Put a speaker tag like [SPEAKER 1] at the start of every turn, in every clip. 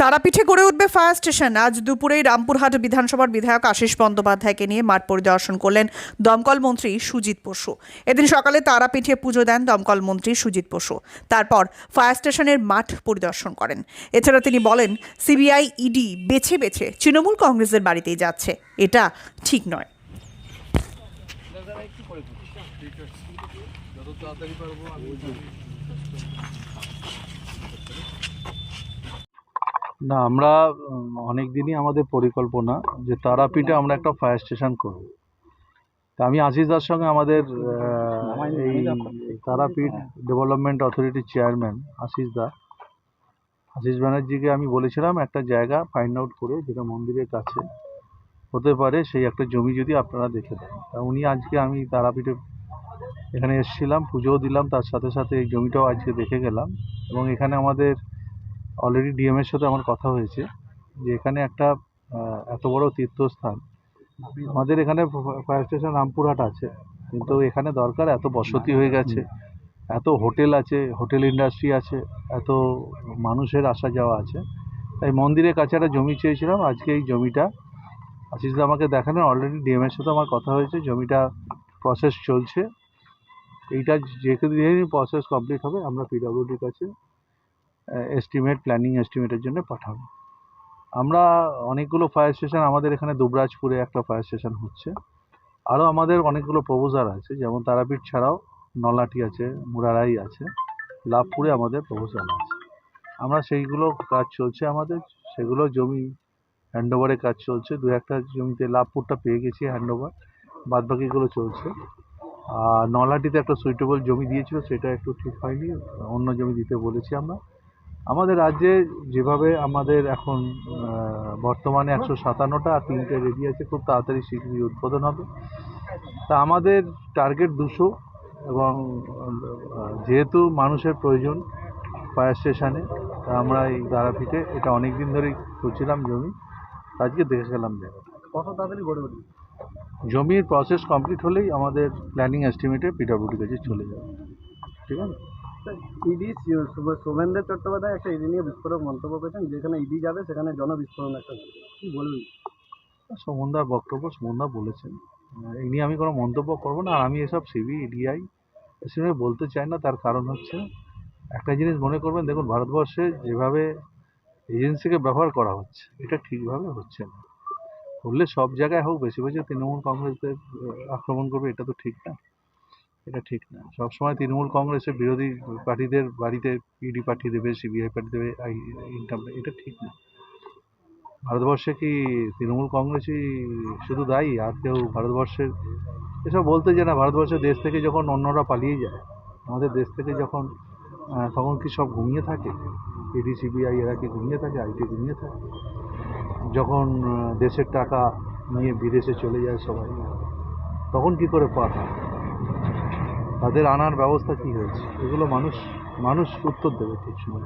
[SPEAKER 1] তারাপীঠে গড়ে উঠবে ফায়ার স্টেশন। আজ দুপুরেই রামপুরহাট বিধানসভার বিধায়ক আশিস বন্দ্যোপাধ্যায়কে নিয়ে মাঠ পরিদর্শন করলেন দমকল মন্ত্রী সুজিত বসু। এদিন সকালে তারাপীঠে পুজো দেন দমকল মন্ত্রী সুজিত বসু। তারপর ফায়ার স্টেশনের মাঠ পরিদর্শন করেন। এছাড়া তিনি বলেন, সিবিআই, ইডি বেছে বেছে তৃণমূল কংগ্রেসের বাড়িতেই যাচ্ছে। এটা ঠিক নয়।
[SPEAKER 2] না আমরা অনেক দিনই আমাদের পরিকল্পনা যে তারাপীঠে আমরা একটা ফায়ার স্টেশন করব। তা আমি আশিস দার সঙ্গে আমাদের এই তারাপীঠ ডেভেলপমেন্ট অথরিটির চেয়ারম্যান আশিস দা। আশিস ব্যানার্জিকে আমি বলেছিলাম একটা জায়গা ফাইন্ড আউট করে যেটা মন্দিরের কাছে হতে পারে সেই একটা জমি যদি আপনারা দেখে দেন। তা উনি আজকে আমি তারাপীঠে এখানে এসেছিলাম পুজোও দিলাম তার সাথে সাথে এই জমিটাও আজকে দেখে গেলাম। এবং এখানে আমাদের অলরেডি ডিএম এর সাথে আমার কথা হয়েছে যে এখানে একটা এত বড় তীর্থস্থান। আমাদের এখানে ফায়ার স্টেশন রামপুরহাট আছে, কিন্তু এখানে দরকার এত বসতি হয়ে গেছে, এত হোটেল আছে, হোটেল ইন্ডাস্ট্রি আছে, এত মানুষের আসা যাওয়া আছে। তাই মন্দিরের কাছে একটা জমি চেয়েছিলাম, আজকে এই জমিটা আশিসদা আমাকে দেখানো অলরেডি ডিএম এর সাথে আমার কথা হয়েছে, জমিটা প্রসেস চলছে। এইটা যে দিনই প্রসেস কমপ্লিট হবে, আমরা পিডব্লিউডির কাছে এস্টিমেট প্ল্যানিং এস্টিমেটের জন্য পাঠাবো। আমরা অনেকগুলো ফায়ার স্টেশন আমাদের এখানে দুবরাজপুরে একটা ফায়ার স্টেশন হচ্ছে। আরও আমাদের অনেকগুলো প্রপোজাল আছে, যেমন তারাপীঠ ছাড়াও নলাটি আছে, মুরারাই আছে, লাভপুরে আমাদের প্রপোজাল আছে। আমরা সেইগুলো কাজ চলছে আমাদের, সেগুলো জমি হ্যান্ডওভারের কাজ চলছে। দু একটা জমিতে লাভপুরটা পেয়ে গেছি হ্যান্ডওভার বাদবাকিগুলো চলছে। আর নলাটিতে একটা সুইটেবল জমি দিয়েছিল, সেটা একটু ঠিক হয়নি, অন্য জমি দিতে বলেছি আমরা। আমাদের রাজ্যে যেভাবে আমাদের এখন বর্তমানে একশো সাতান্নটা আর তিনটে রেডি আছে খুব তাড়াতাড়ি শীঘ্রই উদ্বোধন হবে। তা আমাদের টার্গেট দুশো এবং যেহেতু মানুষের প্রয়োজন ফায়ার স্টেশনে তা আমরা এই তারাপীঠে এটা অনেক দিন ধরেই খুঁজছিলাম জমি আজকে দেখে গেলাম জায়গাটা
[SPEAKER 3] কত তাড়াতাড়ি গড়ে উঠবে?
[SPEAKER 2] জমির প্রসেস কমপ্লিট হলেই আমাদের প্ল্যানিং এস্টিমেটে পিডব্লিউডি কাছে চলে যাবে। ঠিক আছে?
[SPEAKER 3] ইডি শুভেন্দ্র চট্টোপাধ্যায় একটা ইডি নিয়ে বিস্ফোরক মন্তব্য করেছেন, যেখানে ইডি যাবে, সেখানে জনবিস্ফোরণ একটা। কি বলবেন?
[SPEAKER 2] সুমনদার বক্তব্য সুমনদা বলেছেন। এই নিয়ে আমি কোনো মন্তব্য করব না, আর আমি এসব সিবি, ইডিআই, এসবে বলতে চাই না, তার কারণ হচ্ছে, একটা জিনিস মনে করবেন, দেখুন, ভারতবর্ষে যেভাবে এজেন্সিকে ব্যবহার করা হচ্ছে, এটা ঠিকভাবে হচ্ছে না। করলে সব জায়গায় হোক, বেশি বেশি তৃণমূল কংগ্রেসদের আক্রমণ করবে, এটা তো ঠিক না। এটা ঠিক না। সবসময় তৃণমূল কংগ্রেসের বিরোধী পার্টিদের বাড়িতে ইডি পাঠিয়ে দেবে সিবিআই পাঠিয়ে দেবে ইনকাম এটা ঠিক না। ভারতবর্ষে কি তৃণমূল কংগ্রেসই শুধু দায়ী? আর কেউ ভারতবর্ষের, এসব বলতে যে না, ভারতবর্ষের দেশ থেকে যখন অন্যরা পালিয়ে যায়, আমাদের দেশ থেকে যখন তখন কি সব ঘুমিয়ে থাকে? ইডি সিবিআই এরা কি ঘুমিয়ে থাকে? আইটি ঘুমিয়ে থাকে? যখন দেশের টাকা নিয়ে বিদেশে চলে যায় সবাই, তখন কি করে পাঠায় তাদের আনার ব্যবস্থা কি হয়েছে? এগুলো মানুষ মানুষ উত্তর দেবে ঠিক সময়।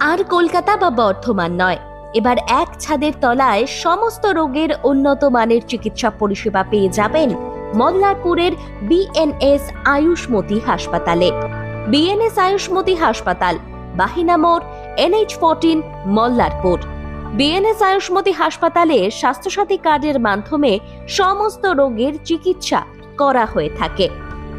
[SPEAKER 4] আর কলকাতা বা বর্ধমান নয়। এবার এক ছাদের তলায় সমস্ত রোগের উন্নত মানের চিকিৎসা পরিষেবা পেয়ে যাবেন মল্লারপুরের বিএনএস আয়ুষ্মতি হাসপাতালে। বিএনএস আয়ুষ্মতি হাসপাতাল, বাহিনা মোড়, NH fourteen, Mallarpur. BNS Ayushmati হাসপাতালে স্বাস্থ্যসাথী কার্ডের মাধ্যমে সমস্ত রোগের চিকিৎসা করা হয়ে থাকে।